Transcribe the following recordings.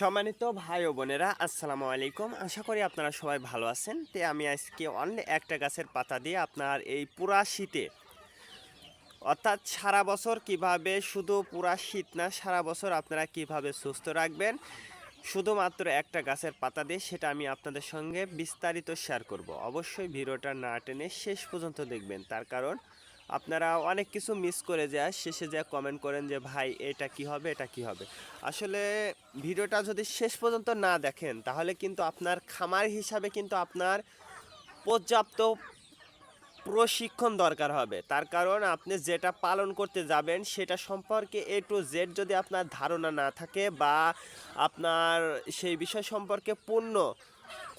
সম্মানিত ভাই ও বোনেরা, আসসালামু আলাইকুম। আশা করি আপনারা সবাই ভালো আছেন। তে আমি আজকে অনলি একটা গাছের পাতা দিয়ে আপনার এই পুরা শীতে, অর্থাৎ সারা বছর কীভাবে শুধু পুরা শীত না, সারা বছর আপনারা কীভাবে সুস্থ রাখবেন, শুধুমাত্র একটা গাছের পাতা দিয়ে সেটা আমি আপনাদের সঙ্গে বিস্তারিত শেয়ার করব। অবশ্যই ভিডিওটা না টেনে শেষ পর্যন্ত দেখবেন। তার কারণ আপনারা অনেক কিছু মিস করে যায় শেষে যা কমেন্ট করেন যে, ভাই, এটা কি হবে, এটা কি হবে? আসলে ভিডিওটা যদি শেষ পর্যন্ত না দেখেন, তাহলে কিন্তু আপনার খামার হিসাবে কিন্তু আপনার পর্যাপ্ত প্রশিক্ষণ দরকার হবে। তার কারণ আপনি যেটা পালন করতে যাবেন, সেটা সম্পর্কে এ টু জেড যদি আপনার ধারণা না থাকে বা আপনার সেই বিষয় সম্পর্কে পূর্ণ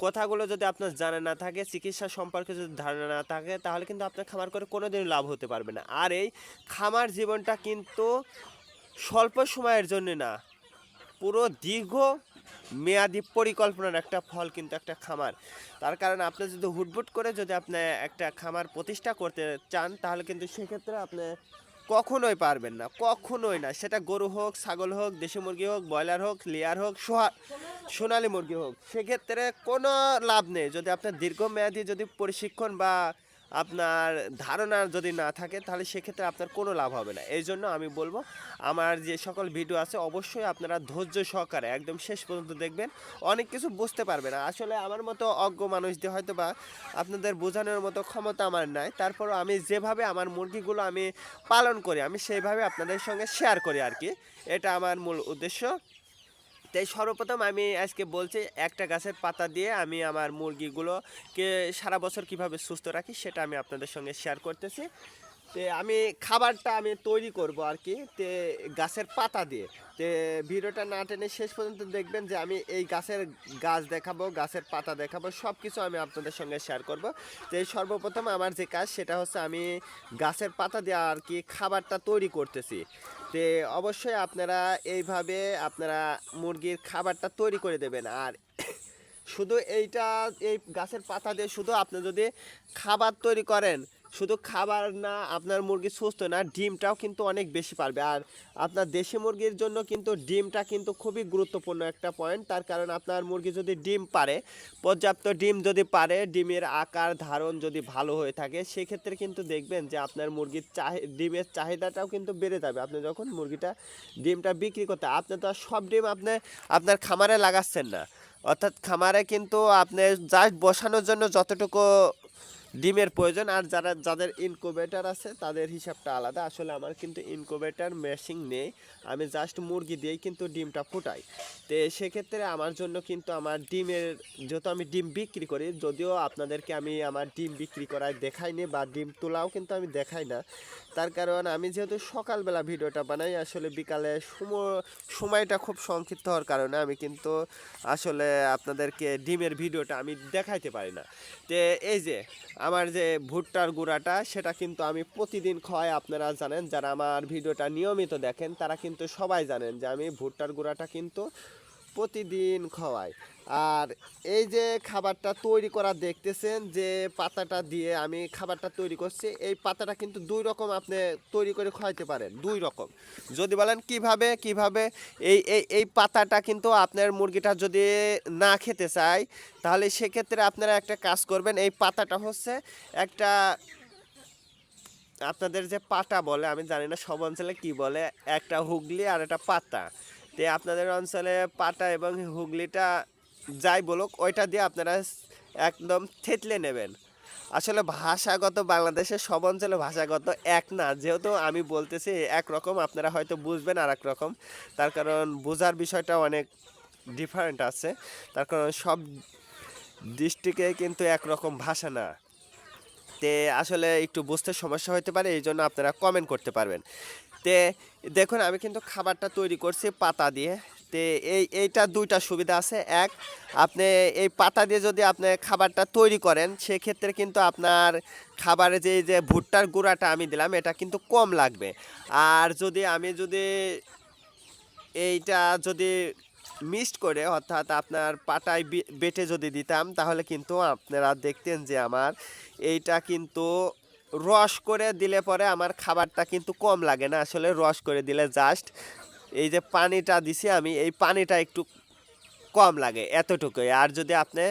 কথাগুলো যদি আপনার জানা না থাকে, চিকিৎসা সম্পর্কে যদি ধারণা না থাকে, তাহলে কিন্তু আপনার খামার করে কোনোদিন লাভ হতে পারবে না। আর এই খামার জীবনটা কিন্তু স্বল্প সময়ের জন্য না, পুরো দীর্ঘ মেয়াদি পরিকল্পনার একটা ফল কিন্তু একটা খামার। তার কারণ আপনি যদি হুটবুট করে যদি আপনি একটা খামার প্রতিষ্ঠা করতে চান, তাহলে কিন্তু সেক্ষেত্রে আপনি কখনোই পারবেন না, কখনোই না। সেটা গরু হোক, ছাগল হোক, দেশি মুরগি হোক, ব্রয়লার হোক, লেয়ার হোক সোহা সোনালি মুরগি হোক, সেক্ষেত্রে কোনো লাভ নেই। যদি আপনার দীর্ঘমেয়াদী যদি প্রশিক্ষণ বা আপনার ধারণা যদি না থাকে, তাহলে সেক্ষেত্রে আপনার কোনো লাভ হবে না। এই জন্য আমি বলব, আমার যে সকল ভিডিও আছে, অবশ্যই আপনারা ধৈর্য সহকারে একদম শেষ পর্যন্ত দেখবেন। অনেক কিছু বুঝতে পারবেন। আসলে আমার মতো অজ্ঞ মানুষদের হয়তো বা আপনাদের বোঝানোর মতো ক্ষমতা আমার নাই। তারপরও আমি যেভাবে আমার মুরগিগুলো আমি পালন করি, আমি সেইভাবে আপনাদের সঙ্গে শেয়ার করি আর কি। এটা আমার মূল উদ্দেশ্য। তাই সর্বপ্রথম আমি আজকে বলছি একটা গাছের পাতা দিয়ে আমি আমার মুরগিগুলোকে সারা বছর কীভাবে সুস্থ রাখি সেটা আমি আপনাদের সঙ্গে শেয়ার করতেছি। তে আমি খাবারটা আমি তৈরি করব আর কি, তে গাছের পাতা দিয়ে। তে ভিডিওটা না টেনে শেষ পর্যন্ত দেখবেন যে আমি এই গাছের গাছ দেখাবো, গাছের পাতা দেখাবো সব কিছু আমি আপনাদের সঙ্গে শেয়ার করব। তো সর্বপ্রথম আমার যে কাজ সেটা হচ্ছে আমি গাছের পাতা দিয়ে আর কি খাবারটা তৈরি করতেছি। তে অবশ্যই আপনারা এইভাবে আপনারা মুরগির খাবারটা তৈরি করে দেবেন। আর শুধু এইটা, এই গাছের পাতা দিয়ে শুধু আপনি যদি খাবার তৈরি করেন, শুধু খাবার না, আপনার মুরগি সুস্থ না, ডিমটাও কিন্তু অনেক বেশি পারবে। আর আপনার দেশি মুরগির জন্য কিন্তু ডিমটা কিন্তু খুবই গুরুত্বপূর্ণ একটা পয়েন্ট তার কারণ আপনার মুরগি যদি ডিম পারে, পর্যাপ্ত ডিম যদি পারে, ডিমের আকার, ধারণ যদি ভালো হয়ে থাকে, সেক্ষেত্রে কিন্তু দেখবেন যে আপনার মুরগির চাহি, ডিমের চাহিদাটাও কিন্তু বেড়ে যাবে। আপনি যখন মুরগিটা, ডিমটা বিক্রি করতে, আপনি তো আর সব ডিম আপনি, আপনার খামারে লাগাচ্ছেন না। অর্থাৎ খামারে কিন্তু আপনি জাস্ট বসানোর জন্য যতটুকু ডিমের প্রয়োজন, আর যারা, যাদের ইনকুবেটার আছে, তাদের হিসাবটা আলাদা। আসলে আমার কিন্তু ইনকুবেটার মেশিন নেই। আমি জাস্ট মুরগি দিয়েই কিন্তু ডিমটা ফুটাই। তো সেক্ষেত্রে আমার জন্য কিন্তু আমার ডিমের, যেহেতু আমি ডিম বিক্রি করি, যদিও আপনাদেরকে আমি আমার ডিম বিক্রি করায় দেখাইনি বা ডিম তোলাও কিন্তু আমি দেখাই না। তার কারণ আমি যেহেতু সকালবেলা ভিডিওটা বানাই, আসলে বিকালে সময় সময়টা খুব সংক্ষিপ্ত হওয়ার কারণে আমি কিন্তু আসলে আপনাদেরকে ডিমের ভিডিওটা আমি দেখাইতে পারি না। তো এই যে আমার যে ভুট্টার গুঁড়াটা, সেটা কিন্তু আমি প্রতিদিন খাওয়াই। আপনারা জানেন, যারা আমার ভিডিওটা নিয়মিত দেখেন, তারা কিন্তু সবাই জানেন যে আমি ভুট্টার গুঁড়াটা কিন্তু প্রতিদিন খাওয়াই। আর এই যে খাবারটা তৈরি করা দেখতেছেন, যে পাতাটা দিয়ে আমি খাবারটা তৈরি করছি, এই পাতাটা কিন্তু দুই রকম আপনি তৈরি করে খাওয়াইতে পারেন, দুই রকম। যদি বলেন কীভাবে কীভাবে এই এই এই পাতাটা কিন্তু আপনার মুরগিটা যদি না খেতে চায়, তাহলে সেক্ষেত্রে আপনারা একটা কাজ করবেন, এই পাতাটা হচ্ছে একটা আপনাদের যে পাতা বলে, আমি জানি না সব অঞ্চলে কী বলে, একটা হুগলি আর একটা পাতা। তে আপনাদের অঞ্চলে পাতা এবং হুগলিটা যাই বলুক, ওইটা দিয়ে আপনারা একদম থেতলে নেবেন। আসলে ভাষাগত বাংলাদেশের সব অঞ্চলে ভাষাগত এক না। যেহেতু আমি বলতেছি একরকম আপনারা হয়তো বুঝবেন আর এক রকম। তার কারণ বোঝার বিষয়টা অনেক ডিফারেন্ট আছে। তার কারণ সব ডিস্ট্রিক্টে কিন্তু একরকম ভাষা না। তে আসলে একটু বুঝতে সমস্যা হতে পারে, এই জন্য আপনারা কমেন্ট করতে পারবেন। তে দেখুন, আমি কিন্তু খাবারটা তৈরি করছি পাতা দিয়ে। তে এই, এইটা দুইটা সুবিধা আছে। এক, আপনি এই পাতা দিয়ে যদি আপনি খাবারটা তৈরি করেন, সেক্ষেত্রে কিন্তু আপনার খাবারে যে যে ভুট্টার গুঁড়াটা আমি দিলাম, এটা কিন্তু কম লাগবে। আর যদি আমি যদি এইটা যদি মিক্সড করে, অর্থাৎ আপনার পাটায় বেটে যদি দিতাম, তাহলে কিন্তু আপনারা দেখতেন যে আমার এইটা কিন্তু রস করে দিলে পরে আমার খাবারটা কিন্তু কম লাগে না। আসলে রস করে দিলে জাস্ট এই যে পানিটা দিছি আমি, এই পানিটা একটু কম লাগে এতটুকুই। আর যদি আপনি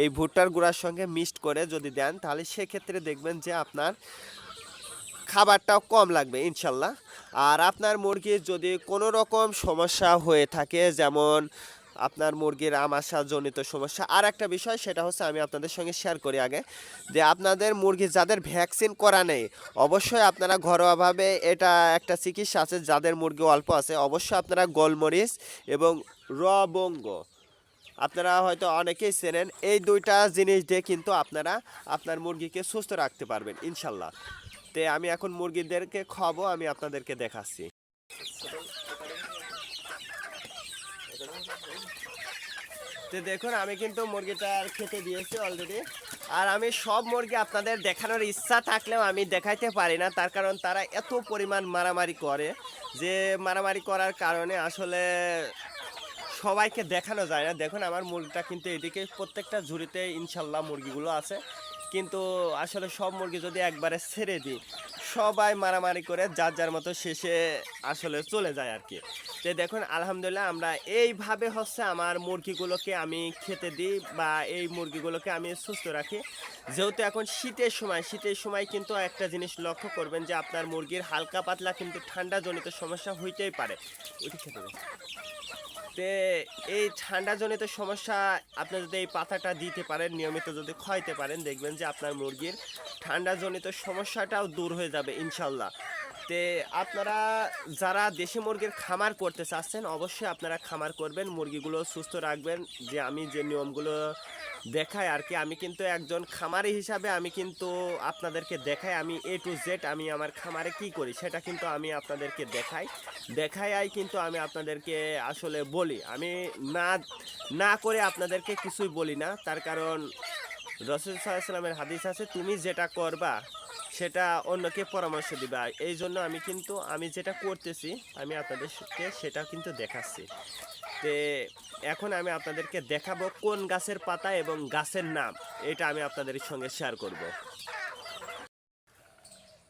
এই ভুট্টার গুঁড়ার সঙ্গে মিক্সড করে যদি দেন, তাহলে সেক্ষেত্রে দেখবেন যে আপনার খাবারটাও কম লাগবে ইনশাল্লাহ। আর আপনার মুরগির যদি কোনো রকম সমস্যা হয়ে থাকে, যেমন আপনার মুরগির আমাশা জনিত সমস্যা। আর একটা বিষয়, সেটা হচ্ছে আমি আপনাদের সঙ্গে শেয়ার করি আগে, যে আপনাদের মুরগি যাদের ভ্যাকসিন করা নেই, অবশ্যই আপনারা ঘরোয়াভাবে এটা একটা চিকিৎসা আছে, যাদের মুরগি অল্প আছে, অবশ্যই আপনারা গোলমরিচ এবং রবঙ্গ আপনারা হয়তো অনেকেই চেনেন, এই দুইটা জিনিস দিয়ে কিন্তু আপনারা আপনার মুরগিকে সুস্থ রাখতে পারবেন, ইনশাল্লাহ। তে আমি এখন মুরগিদেরকে খাব আমি আপনাদেরকে দেখাচ্ছি। তো দেখুন, আমি কিন্তু মুরগিটা খেতে দিয়েছি অলরেডি আর আমি সব মুরগি আপনাদের দেখানোর ইচ্ছা থাকলেও আমি দেখাইতে পারি না। তার কারণ তারা এত পরিমাণ মারামারি করে যে মারামারি করার কারণে আসলে সবাইকে দেখানো যায় না। দেখুন, আমার মুরগিটা কিন্তু এদিকে প্রত্যেকটা ঝুড়িতে ইনশাল্লাহ মুরগিগুলো আছে। কিন্তু আসলে সব মুরগি যদি একবারে ছেড়ে দিই সবাই মারামারি করে যার যার মতো শেষে আসলে চলে যায় আর কি। তো দেখুন, আলহামদুলিল্লাহ আমরা এইভাবে হচ্ছে আমার মুরগিগুলোকে আমি খেতে দিই বা এই মুরগিগুলোকে আমি সুস্থ রাখি। যেহেতু এখন শীতের সময় শীতের সময় কিন্তু একটা জিনিস লক্ষ্য করবেন যে আপনার মুরগির হালকা পাতলা কিন্তু ঠান্ডা জনিত সমস্যা হইতেই পারে। ওইটা খেতে। তে এই ঠান্ডা জনিত সমস্যা, আপনি যদি এই পাতাটা দিতে পারেন, নিয়মিত যদি খাইতে পারেন, দেখবেন যে আপনার মুরগির ঠান্ডা জনিত সমস্যাটাও দূর হয়ে যাবে, ইনশাল্লাহ। তে আপনারা যারা দেশি মুরগির খামার করতে চাচ্ছেন, অবশ্যই আপনারা খামার করবেন, মুরগিগুলো সুস্থ রাখবেন। যে আমি যে নিয়মগুলো দেখাই আর কি, আমি কিন্তু একজন খামারি হিসাবে আমি কিন্তু আপনাদেরকে দেখাই আমি এ টু জেড আমি আমার খামারে কি করি, সেটা কিন্তু আমি আপনাদেরকে দেখাই। দেখাই কিন্তু আমি আপনাদেরকে আসলে বলি। আমি না না করে আপনাদেরকে কিছুই বলি না, তার কারণ রসুল সাল্লামের হাদিস আছে, তুমি যেটা করবা, সেটা অন্যকে পরামর্শ দিবা। এই জন্য আমি কিন্তু, আমি যেটা করতেছি, আমি আপনাদেরকে সেটা কিন্তু দেখাচ্ছি। তে এখন আমি আপনাদেরকে দেখাবো কোন গাছের পাতা এবং গাছের নাম, এটা আমি আপনাদের সঙ্গে শেয়ার করব।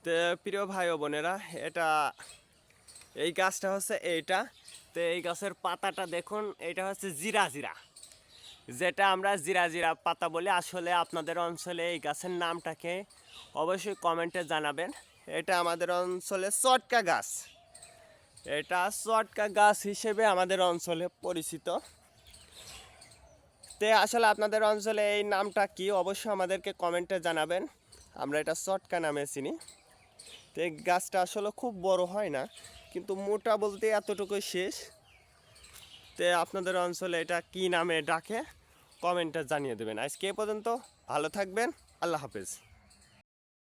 তো প্রিয় ভাই ও বোনেরা, এটা, এই গাছটা হচ্ছে এইটা। তো এই গাছের পাতাটা দেখুন, এটা হচ্ছে জিরা জিরা। যেটা আমরা জিরা জিরা পাতা বলি আসলে আপনাদের অঞ্চলে এই গাছের নামটাকে অবশ্যই কমেন্টে জানাবেন। এটা আমাদের অঞ্চলে চটকা গাছ। এটা চটকা গাছ হিসেবে আমাদের অঞ্চলে পরিচিত। তে আসলে আপনাদের অঞ্চলে এই নামটা কি অবশ্যই আমাদেরকে কমেন্টে জানাবেন। আমরা এটা চটকা নামে চিনি। তো এই গাছটা আসলে খুব বড় হয় না, কিন্তু মোটা বলতে এতটুকুই শেষ। তে আপনাদের অঞ্চলে এটা কি নামে ডাকে? কমেন্টে জানিয়ে দেবেন। আজকে এ পর্যন্ত ভালো থাকবেন। আল্লাহ হাফেজ।